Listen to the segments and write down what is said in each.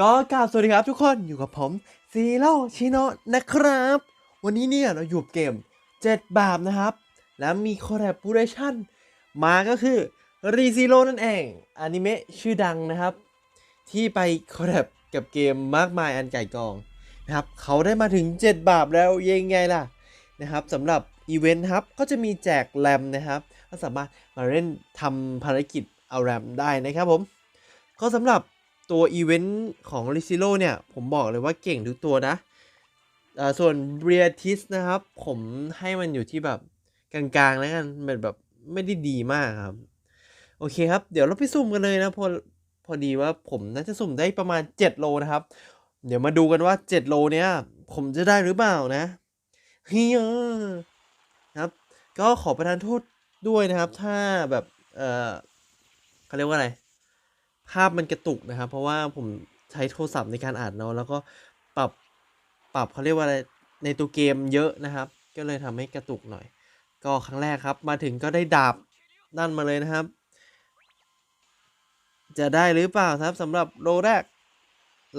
ก็กราบสวัสดีครับทุกคนอยู่กับผมซีโร่ชิโนะนะครับ วันนี้เนี่ยเราอยู่กับเกม 7 บาปนะครับ แล้วมีคอ l แ a บูเรชั่นมาก็คือรีซีโร่นั่นเองอนิเมะชื่อดังนะครับ ที่ไปคอ l แ a บกับเกมมากมายอันไก่กองนะครับ เขาได้มาถึง 7 บาปแล้วยังไงล่ะนะครับสำหรับอีเวนต์ครับก็จะมีแจกแรมนะครับก็สามารถมาเล่นทำภารกิจเอาแรมได้นะครับผมก็สำหรับ ตัวอีเวนต์ของ r i z i l o เนี่ย ผมบอกเลยว่าเก่งทุกตัวนะส่วน b r i a t i s นะครับ ผมให้มันอยู่ที่แบบกลางๆแล้วกันมันแบบไม่ได้ดีมากครับ โอเคครับ เดี๋ยวเราไปสุ่มกันเลยนะพอพอดีว่าผมน่าจะสุ่มได้ประมาณ 7 โลนะครับ เดี๋ยวมาดูกันว่า 7 โลเนี้ยผมจะได้หรือเปล่านะเฮียครับ ก็ขอประทานโทษด้วยนะครับ ถ้าแบบ เออเขาเรียกว่าอะไร ภาพมันกระตุกนะครับ เพราะว่าผมใช้โทรศัพท์ในการอ่านเนาะแล้วก็ปรับปรับเขาเรียกว่าอะไรในตัวเกมเยอะนะครับ ก็เลยทำให้กระตุกหน่อย ก็ครั้งแรกครับ มาถึงก็ได้ดาบนั่นมาเลยนะครับ จะได้หรือเปล่าครับสำหรับโลแรก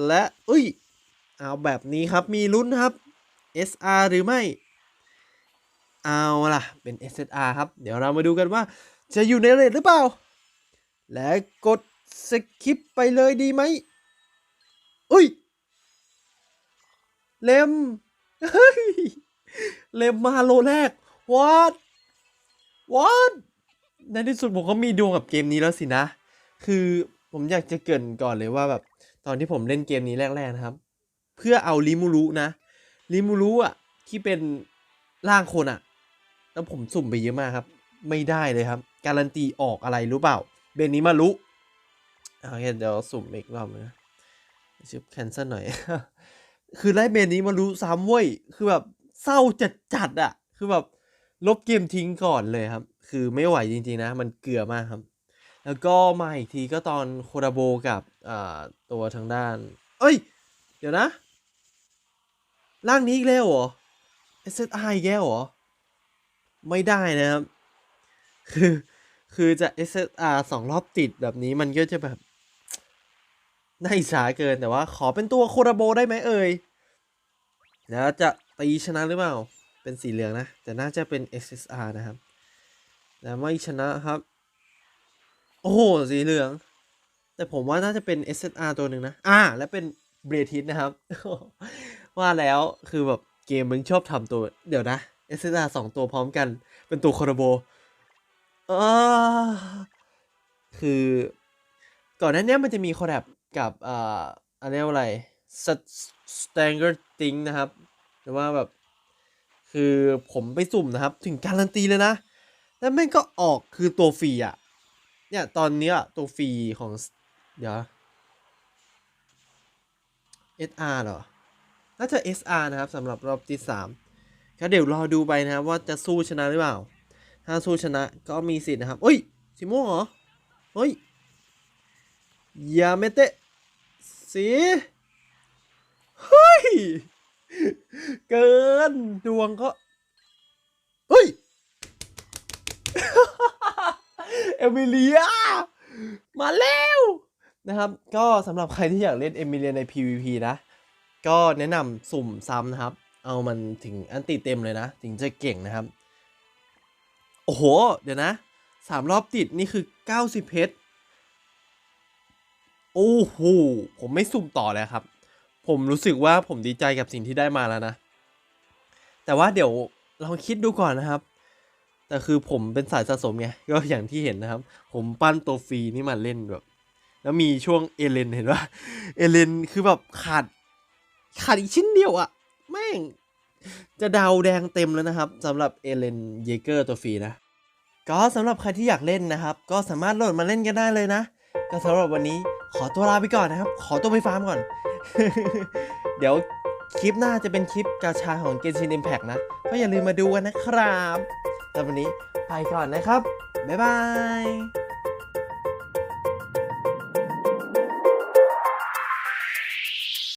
และอุ้ยเอาแบบนี้ครับมีลุ้นครับ SR หรือไม่ เอาล่ะ เป็น SSR ครับ เดี๋ยวเรามาดูกันว่าจะอยู่ในเรทหรือเปล่า และกด สคิปไปเลยดีไหมอุ้ย เลมเฮ้ย เลมมาโลแรก what what ในที่สุดผมก็มีดวงกับเกมนี้แล้วสินะ คือผมอยากจะเกรินก่อนเลยว่าแบบ ตอนที่ผมเล่นเกมนี้แรก ๆ นะครับ เพื่อเอาลิมูรุนะ ลิมูรุอะ ที่เป็นร่างคนอะ แล้วผมสุ่มไปเยอะมากครับ ไม่ได้เลยครับ การันตีออกอะไรรู้เปล่า เบนนี้มารู้ โอเคเดี๋ยวสุ่มอีกรอบนึงนะชิปแคนเซิลหน่อย คือได้เบนนี้มารู้ซ้ำเว้ย คือแบบเศร้าจัดจัดอะคือแบบลบเกมทิ้งก่อนเลยครับ คือไม่ไหวจริงๆนะ มันเกลือมากครับ แล้วก็มาอีกทีก็ตอนโคดาโบกับอ่าตัวทางด้าน เอ้ย เดี๋ยวนะ ร่างนี้อีกแล้วเหรอ SSI อีกแล้วเหรอ ไม่ได้นะครับ คือ คือจะ SSR สองรอบติดแบบนี้มันก็จะแบบ น่าอิจฉาเกินแต่ว่า ขอเป็นตัวโคราโบได้ไหมเอ่ยแล้วจะตีชนะหรือเปล่า เป็นสีเหลืองนะ แต่น่าจะเป็น SSR นะครับแต่ไม่ชนะครับ โอ้โห สีเหลือง แต่ผมว่าน่าจะเป็น SSR ตัวหนึ่งนะ อ่า และเป็นเบรทิสนะครับ ว่าแล้วคือแบบเกมมึงชอบทำตัว เดี๋ยวนะ SSR สองตัวพร้อมกัน เป็นตัวโคราโบคือก่อนหน้านี้มันจะมีคอลแลบ กับอ่าอันเรียกว่าอะไร Stanger Thing นะครับหรือว่าแบบคือผมไปสุ่มนะครับ ถึงการันตีเลยนะ แล้วแม่งก็ออกคือตัวฟรีอะ เนี่ยตอนเนี้ยตัวฟรีของ เดี๋ยว SR เหรอ น่าจะ SR นะครับสำหรับรอบที่3ก็เดี๋ยวรอดูไปนะครับว่าจะสู้ชนะหรือเปล่า ถ้าสู้ชนะก็มีสิทธิ์นะครับเอ้ยสีม่วงเหรอเฮ้ยยาเมเตะ สีเฮ้ย เกิน ดวงก็เฮ้ย เอมิเลีย มาแล้วนะครับ ก็สำหรับใครที่อยากเล่นเอมิเลียใน PVP นะ ก็แนะนำสุ่มซ้ำนะครับ เอามันถึงอันติเต็มเลยนะ ถึงจะเก่งนะครับ โอ้โห เดี๋ยวนะสามรอบติดนี่คือ 90เพชร โอ้โหผมไม่สุ่มต่อแล้วครับ ผมรู้สึกว่าผมดีใจกับสิ่งที่ได้มาแล้วนะ แต่ว่าเดี๋ยวลองคิดดูก่อนนะครับ แต่คือผมเป็นสายสะสมไงก็อย่างที่เห็นนะครับ ผมปั้นตัวฟรีนี่มาเล่นแบบ แล้วมีช่วงเอเลนเห็นว่าเอเลนคือแบบขาดขาดอีกชิ้นเดียวอะแม่งจะดาวแดงเต็มแล้วนะครับสำหรับเอเลนเยเกอร์ตัวฟรีนะก็สำหรับใครที่อยากเล่นนะครับ ก็สามารถโหลดมาเล่นกันได้เลยนะ ก็สำหรับวันนี้ ขอตัวลาไปก่อนนะครับ ขอตัวไปฟาร์มก่อน เดี๋ยวคลิปหน้าจะเป็นคลิปกาชาของ Genshin Impact นะ ก็อย่าลืมมาดูกันนะครับ แต่วันนี้ไปก่อนนะครับ บ๊ายบาย